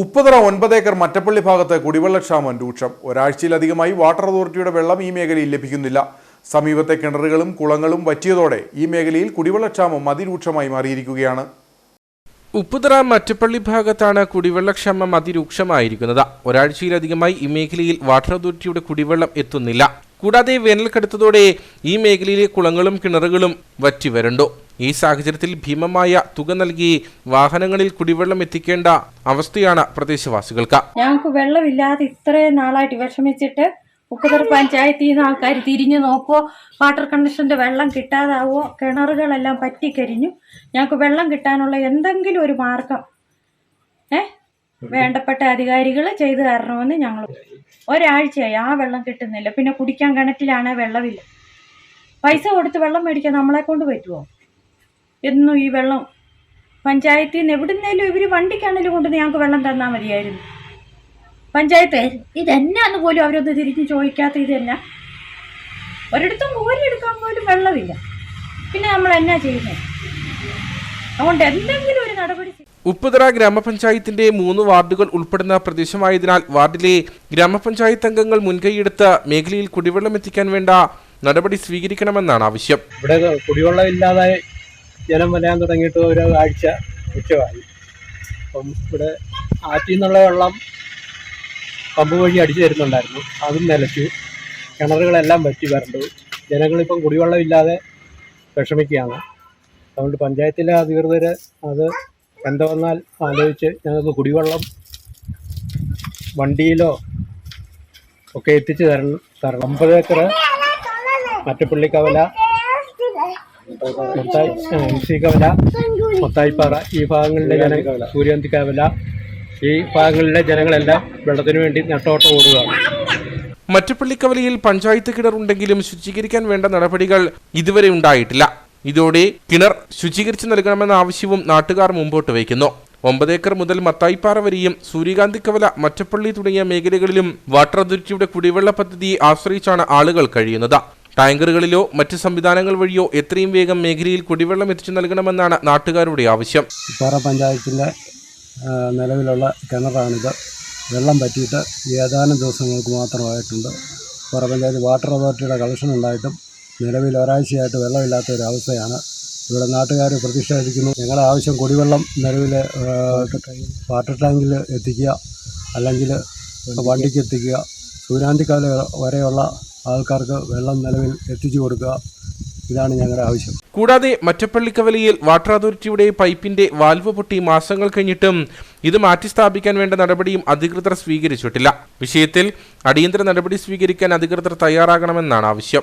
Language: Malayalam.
ഉപ്പതറ ഒൻപത് ഏക്കർ മറ്റപ്പള്ളി ഭാഗത്ത് കുടിവെള്ളക്ഷാമം രൂക്ഷം. ഒരാഴ്ചയിലധികമായി വാട്ടർ അതോറിറ്റിയുടെ വെള്ളം ഈ മേഖലയിൽ ലഭിക്കുന്നില്ല. സമീപത്തെ കിണറുകളും കുളങ്ങളും വറ്റിയതോടെ ഈ മേഖലയിൽ കുടിവെള്ളക്ഷാമം അതിരൂക്ഷമായി മാറിയിരിക്കുകയാണ്. ഉപ്പുതറ മറ്റപ്പള്ളി ഭാഗത്താണ് കുടിവെള്ളക്ഷാമം അതിരൂക്ഷമായിരിക്കുന്നത്. ഒരാഴ്ചയിലധികമായി ഈ മേഖലയിൽ വാട്ടർ അതോറിറ്റിയുടെ കുടിവെള്ളം എത്തുന്നില്ല. കൂടാതെ വേനൽ കടുത്തതോടെ ഈ മേഖലയിലെ കുളങ്ങളും കിണറുകളും വറ്റിവരണ്ടു. ഈ സാഹചര്യത്തിൽ ഭീമമായ തുക നൽകി വാഹനങ്ങളിൽ കുടിവെള്ളം എത്തിക്കേണ്ട അവസ്ഥയാണ് പ്രദേശവാസികൾക്ക്. ഞങ്ങൾക്ക് വെള്ളമില്ലാതെ ഇത്രയും നാളായിട്ട് വിഷമിച്ചിട്ട് ഉപ്പുതറ പഞ്ചായത്തിൽ നിന്ന് ആൾക്കാർ തിരിഞ്ഞു നോക്കുമോ വാട്ടർ കണ്ടീഷന്റെ വെള്ളം കിട്ടാതാവോ കിണറുകളെല്ലാം പറ്റിക്കരിഞ്ഞു. ഞങ്ങൾക്ക് വെള്ളം കിട്ടാനുള്ള എന്തെങ്കിലും ഒരു മാർഗം ഏ? വേണ്ടപ്പെട്ട അധികാരികൾ ചെയ്തു തരണമെന്ന് ഞങ്ങൾ ഒരാഴ്ചയായി ആ വെള്ളം കിട്ടുന്നില്ല. പിന്നെ കുടിക്കാൻ കിണറ്റിലാണേ വെള്ളമില്ല. പൈസ കൊടുത്ത് വെള്ളം മേടിക്കാൻ നമ്മളെ കൊണ്ട് പറ്റുമോ എന്നും ഈ വെള്ളം പഞ്ചായത്തിൽ നിന്ന് എവിടുന്നേലും ഇവർ വണ്ടിക്കാണെങ്കിലും കൊണ്ട് ഞങ്ങൾക്ക് വെള്ളം തന്നാൽ മതിയായിരുന്നു. പഞ്ചായത്ത് ഇതെന്നാന്ന് പോലും അവരൊന്ന് തിരിഞ്ഞ് ചോദിക്കാത്ത ഇതെന്നാ? ഒരിടത്തും കോരിയെടുക്കാൻ പോലും വെള്ളമില്ല. പിന്നെ നമ്മൾ എന്നാ ചെയ്യുന്നത് അതുകൊണ്ട് എന്തെങ്കിലും ഒരു നടപടി. ഉപ്പുതറ ഗ്രാമപഞ്ചായത്തിന്റെ മൂന്ന് വാർഡുകൾ ഉൾപ്പെടുന്ന പ്രദേശമായതിനാൽ വാർഡിലെ ഗ്രാമപഞ്ചായത്ത് അംഗങ്ങൾ മുൻകൈയെടുത്ത് മേഖലയിൽ കുടിവെള്ളം എത്തിക്കാൻ വേണ്ട നടപടി സ്വീകരിക്കണമെന്നാണ് ആവശ്യം. ഇവിടെ കുടിവെള്ളം ഇല്ലാതെ ജലം വരാൻ തുടങ്ങിയിട്ട് ഒരു ആഴ്ച ഉച്ചമായി അപ്പം ഇവിടെ ആറ്റിൽ നിന്നുള്ള വെള്ളം പമ്പ് വഴി അടിച്ചു തരുന്നുണ്ടായിരുന്നു. അതും നിലച്ചു. കിണറുകളെല്ലാം വറ്റി വരണ്ടു. ജനങ്ങളിപ്പം കുടിവെള്ളം ഇല്ലാതെ വിഷമിക്കുകയാണ്. അതുകൊണ്ട് പഞ്ചായത്തിലെ അധികൃതർ അത് എന്തുവന്നാൽ ആലോചിച്ച് ഞങ്ങൾക്ക് കുടിവെള്ളം വണ്ടിയിലോ ഒക്കെ എത്തിച്ചു തരണം. തരണം ഒമ്പത് ഏക്കർ മറ്റപ്പള്ളിക്കവല മൊത്തായി എം സി ഈ ഭാഗങ്ങളിലെ ജന സൂര്യകാന്തി കവല ഈ ഭാഗങ്ങളിലെ ജനങ്ങളെല്ലാം വെള്ളത്തിനു വേണ്ടി നെട്ടോട്ടം ഓടുകയാണ് മറ്റപ്പള്ളിക്കവലയിൽ പഞ്ചായത്ത് കിണർ ഉണ്ടെങ്കിലും ശുചീകരിക്കാൻ വേണ്ട നടപടികൾ ഇതുവരെ ഉണ്ടായിട്ടില്ല. ഇതോടെ കിണർ ശുചീകരിച്ചു നൽകണമെന്ന ആവശ്യവും നാട്ടുകാർ മുമ്പോട്ട് വയ്ക്കുന്നു. ഒമ്പത് ഏക്കർ മുതൽ മത്തായിപ്പാറ വരെയും സൂര്യകാന്തിക്കവല മറ്റപ്പള്ളി തുടങ്ങിയ മേഖലകളിലും വാട്ടർ അതോറിറ്റിയുടെ കുടിവെള്ള പദ്ധതിയെ ആശ്രയിച്ചാണ് ആളുകൾ കഴിയുന്നത്. ടാങ്കറുകളിലോ മറ്റ് സംവിധാനങ്ങൾ വഴിയോ എത്രയും വേഗം മേഖലയിൽ കുടിവെള്ളം എത്തിച്ചു നൽകണമെന്നാണ് നാട്ടുകാരുടെ ആവശ്യം. പാറ പഞ്ചായത്തിന്റെ നിലവിലുള്ള കിണറാണിത്. വെള്ളം പറ്റിയിട്ട് ഏതാനും ദിവസങ്ങൾക്ക് മാത്രമായിട്ടുണ്ട്. പാറ പഞ്ചായത്ത് വാട്ടർ അതോറിറ്റിയുടെ കളക്ഷൻ ഉണ്ടായിട്ടും നിലവിൽ ഒരാഴ്ചയായിട്ട് വെള്ളമില്ലാത്ത ഒരു അവസ്ഥയാണ് ഇവിടെ നാട്ടുകാർ പ്രതിഷേധിക്കുന്നു. ഞങ്ങളുടെ ആവശ്യം കുടിവെള്ളം നിലവിൽ വാട്ടർ ടാങ്കിൽ എത്തിക്കുക അല്ലെങ്കിൽ വണ്ടിക്ക് എത്തിക്കുക. സൂര്യാന്തിക്കാല വരെയുള്ള ആൾക്കാർക്ക് വെള്ളം നിലവിൽ എത്തിച്ചു കൊടുക്കുക. ഇതാണ് ഞങ്ങളുടെ ആവശ്യം. കൂടാതെ മറ്റപ്പള്ളിക്കവലയിൽ വാട്ടർ അതോറിറ്റിയുടെ പൈപ്പിന്റെ വാൽവ് പൊട്ടി മാസങ്ങൾ കഴിഞ്ഞിട്ടും ഇത് മാറ്റി സ്ഥാപിക്കാൻ വേണ്ട നടപടിയും അധികൃതർ സ്വീകരിച്ചിട്ടില്ല. വിഷയത്തിൽ അടിയന്തര നടപടി സ്വീകരിക്കാൻ അധികൃതർ തയ്യാറാകണമെന്നാണ് ആവശ്യം.